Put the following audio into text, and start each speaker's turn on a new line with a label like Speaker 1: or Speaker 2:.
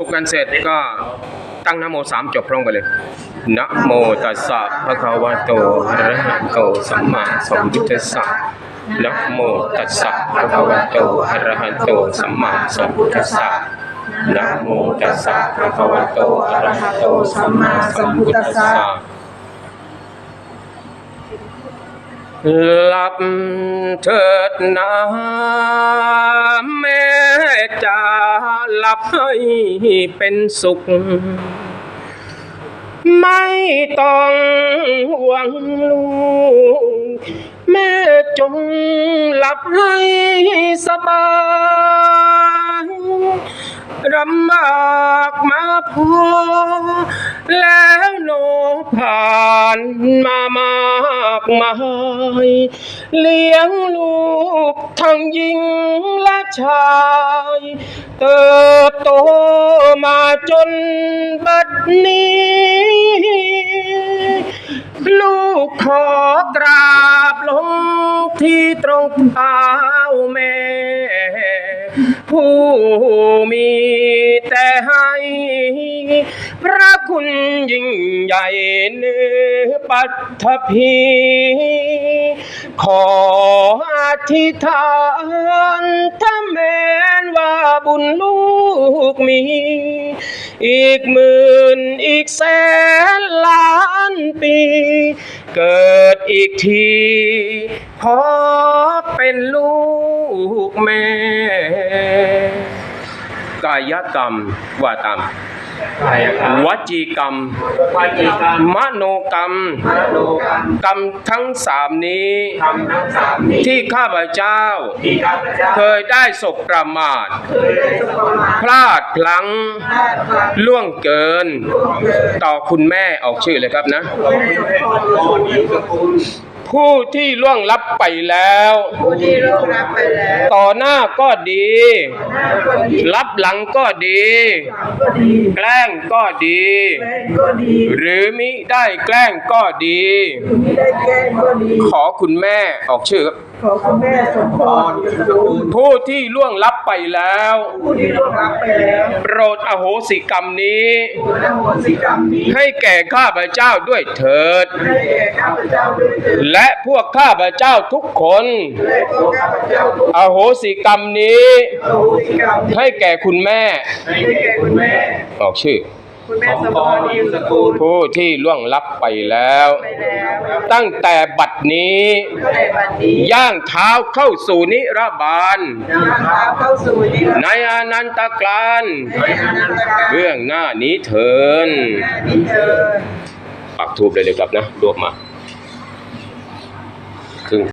Speaker 1: พูกันเสร็จก็ตั้งนโมสามจบพร้อมกันเลยนะโมตัสสะภะคะวะโตอะระหะโตสัมมาสัมพุทธัสสะนะโมตัสสะภะคะวะโตอะระหะโตสัมมาสัมพุทธัสสะนะโมตัสสะภะคะวะโตอะระหะโตสัมมาสัมพุทธัสสะหลับเถิดนะแม่จะ หลับให้เป็นสุข ไม่ต้องห่วงลูก แม่จงหลับให้สบายลำบากมาพอแล้วโนผ่านมามา กมายเลี้ยงลูกทั้งหญิงและชาย เติบโตมาจนบัดนี้ ลูกขอกราบลงที่ตรงเท้าแม่ ผู้มีแต่ให้ พระคุณยิ่งใหญ่เนื้อปัทภีขออธิษฐานถ้าแม้นว่าบุญลูกมี อีกหมื่นอีกแสนล้านปี เกิดอีกทีขอ เป็นลูกแม่ กายกรรมว่าตาม
Speaker 2: กายกรรม
Speaker 1: วจีกรรม
Speaker 2: วจีกรรม
Speaker 1: มโนกรรม
Speaker 2: มโนกรรม
Speaker 1: กรรมทั้งสามนี้
Speaker 2: ทำทั้งสามนี้
Speaker 1: ที่ข้าพเจ้า
Speaker 2: ที่ข้าพเจ้า
Speaker 1: เคยได้สบประมาท
Speaker 2: เคยได้สมมา
Speaker 1: พลาดพลั้ง
Speaker 2: พลาดพลั้ง
Speaker 1: ล่วงเกิน
Speaker 2: ล่วงเกิน
Speaker 1: ต่อคุณแม่ออกชื่อเลยครับนะ
Speaker 2: ขอให้แม่พ่อดีสกุล
Speaker 1: ผู้ที่ล่วงลับไปแล้ว
Speaker 2: ผู้ที่ร่วงรับไปแล้ว
Speaker 1: ต่อหน้าก็ดี
Speaker 2: หน้าก็ดี
Speaker 1: รับหลังก็ดี
Speaker 2: หลังก็ดี
Speaker 1: แกล้งก็ดี
Speaker 2: แม่ก็ดี
Speaker 1: หรือมิได้แกล้งก็ดี
Speaker 2: ไม่ได้แกล้งก็ดี
Speaker 1: ขอคุณแม่ออกชื่อครับ
Speaker 2: ขอคุณแม่สมพรสกุล
Speaker 1: ผู้ที่ล่วงลับไปแล้ว
Speaker 2: ผู้ที่ร่วงรับไปแล้ว
Speaker 1: โปรดอโหสิกรรมนี้
Speaker 2: ผู้นโหสิกรรมนี้
Speaker 1: ให้แก่ข้าพเจ้าด้วยเถิด
Speaker 2: ให้แก่ข้าพเจ้าด้วยเถิด
Speaker 1: และพวกข้าพเจ้าทุกคน
Speaker 2: และพวกข้าพเจ้าทุก
Speaker 1: อโหสิกรรมนี้
Speaker 2: อโหสิกรรมนี้
Speaker 1: ให้แก่คุณแม่
Speaker 2: ให้แก่คุณแม่
Speaker 1: ออกชื่อ
Speaker 2: คุณแม่สมพรอิมสกุล
Speaker 1: ผู้ที่ล่วงลับไปแล้ว
Speaker 2: ไปแล้ว
Speaker 1: ตั้งแต่บัดนี้
Speaker 2: ก็ได้บัดนี้
Speaker 1: ย่างเท้าเข้าสู่นิรบาล
Speaker 2: นำเท้าเข้าสู่นิรันดร์
Speaker 1: ในอนันตการ
Speaker 2: ในอนันตการ
Speaker 1: เบื้องหน้านี้เถิน
Speaker 2: นี้เธอ
Speaker 1: ปักทูบเลยเลยครับนะรวบมา